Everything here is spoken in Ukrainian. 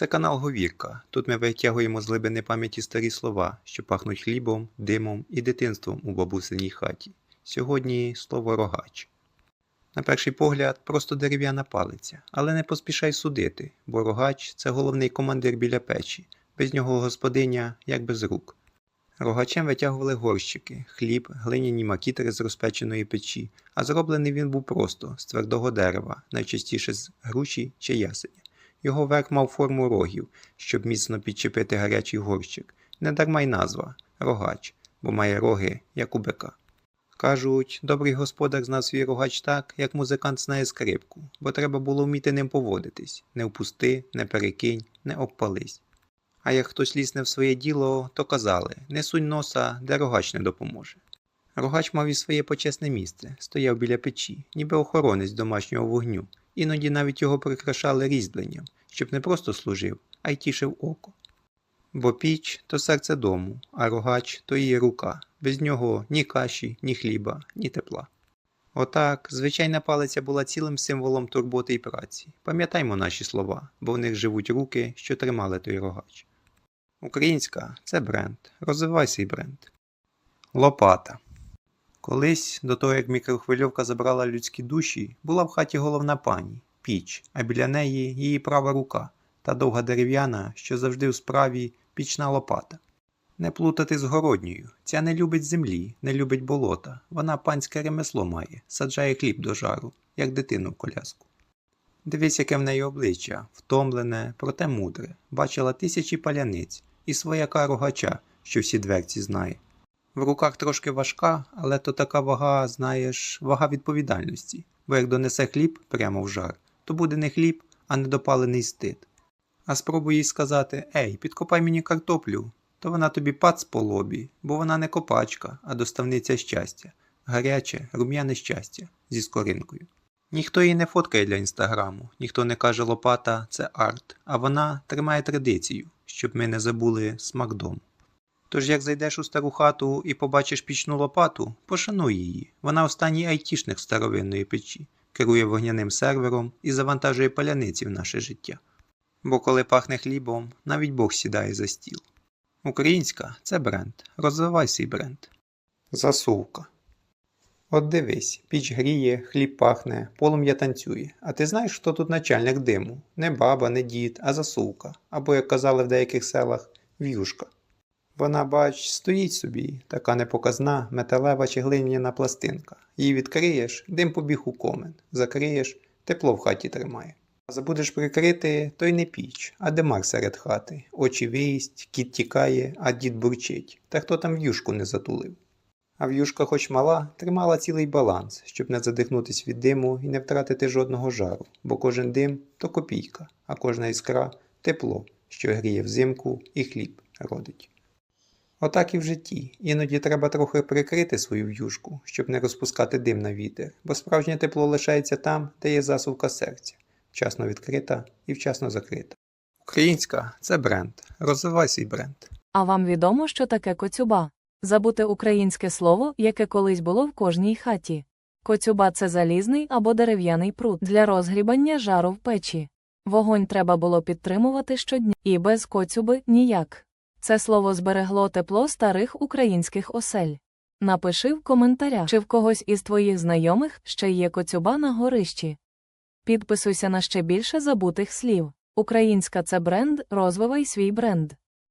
Це канал Говірка. Тут ми витягуємо з глибини пам'яті старі слова, що пахнуть хлібом, димом і дитинством у бабусиній хаті. Сьогодні слово рогач. На перший погляд, просто дерев'яна палиця, але не поспішай судити, бо рогач це головний командир біля печі, без нього господиня як без рук. Рогачем витягували горщики, хліб, глиняні макітри з розпеченої печі, а зроблений він був просто з твердого дерева, найчастіше з груші чи ясеня. Його верх мав форму рогів, щоб міцно підчепити гарячий горщик. Недарма й назва рогач, бо має роги, як у бика. Кажуть, добрий господар знав свій рогач так, як музикант знає скрипку, бо треба було вміти ним поводитись не впусти, не перекинь, не обпались. А як хтось лізне в своє діло, то казали не сунь носа, де рогач не допоможе. Рогач мав і своє почесне місце, стояв біля печі, ніби охоронець домашнього вогню, іноді навіть його прикрашали різьбленням, щоб не просто служив, а й тішив око. Бо піч то серце дому, а рогач то її рука, без нього ні каші, ні хліба, ні тепла. Отак, звичайна палиця була цілим символом турботи і праці. Пам'ятаймо наші слова, бо в них живуть руки, що тримали той рогач. Українська це бренд. Розвивай свій бренд. Лопата. Колись, до того як мікрохвильовка забрала людські душі, була в хаті головна пані піч, а біля неї її права рука та довга дерев'яна, що завжди в справі пічна лопата. Не плутати з городньою. Ця не любить землі, не любить болота. Вона панське ремесло має, саджає хліб до жару, як дитину в коляску. Дивись, яке в неї обличчя, втомлене, проте мудре. Бачила тисячі паляниць і свояка рогача, що всі дверці знає. В руках трошки важка, але то така вага, знаєш, вага відповідальності, бо як донесе хліб прямо в жар, то буде не хліб, а недопалений стид. А спробуй їй сказати Ей, підкопай мені картоплю, то вона тобі пац по лобі, бо вона не копачка, а доставниця щастя, гаряче, рум'яне щастя зі скоринкою. Ніхто її не фоткає для інстаграму, ніхто не каже лопата це арт, а вона тримає традицію, щоб ми не забули смак дому. Тож як зайдеш у стару хату і побачиш пічну лопату, пошануй її. Вона останній айтішник старовинної печі, керує вогняним сервером і завантажує паляниці в наше життя. Бо коли пахне хлібом, навіть Бог сідає за стіл. Українська це бренд. Розвивай свій бренд. Засувка. От дивись, піч гріє, хліб пахне, полум'я танцює. А ти знаєш, хто тут начальник диму? Не баба, не дід, а засувка. Або, як казали в деяких селах, в'юшка. Вона, бач, стоїть собі, така непоказна, металева чи глиняна пластинка. Її відкриєш, дим побіг у комен, закриєш, тепло в хаті тримає. А забудеш прикрити, то й не піч, а димар серед хати. Очі виїсть, кіт тікає, а дід бурчить. Та хто там в'юшку не затулив? А в'юшка, хоч мала, тримала цілий баланс, щоб не задихнутись від диму і не втратити жодного жару, бо кожен дим то копійка, а кожна іскра тепло, що гріє взимку і хліб родить. Отак і в житті. Іноді треба трохи прикрити свою в'юшку, щоб не розпускати дим на вітер, бо справжнє тепло лишається там, де є засувка серця, вчасно відкрита і вчасно закрита. Українська це бренд. Розвивай свій бренд. А вам відомо, що таке коцюба? Забуте українське слово, яке колись було в кожній хаті. Коцюба це залізний або дерев'яний прут для розгрібання жару в печі. Вогонь треба було підтримувати щодня, і без коцюби ніяк. Це слово зберегло тепло старих українських осель. Напиши в коментарях, чи в когось із твоїх знайомих ще є коцюба на горищі. Підписуйся на ще більше забутих слів. Українська це бренд, розвивай свій бренд.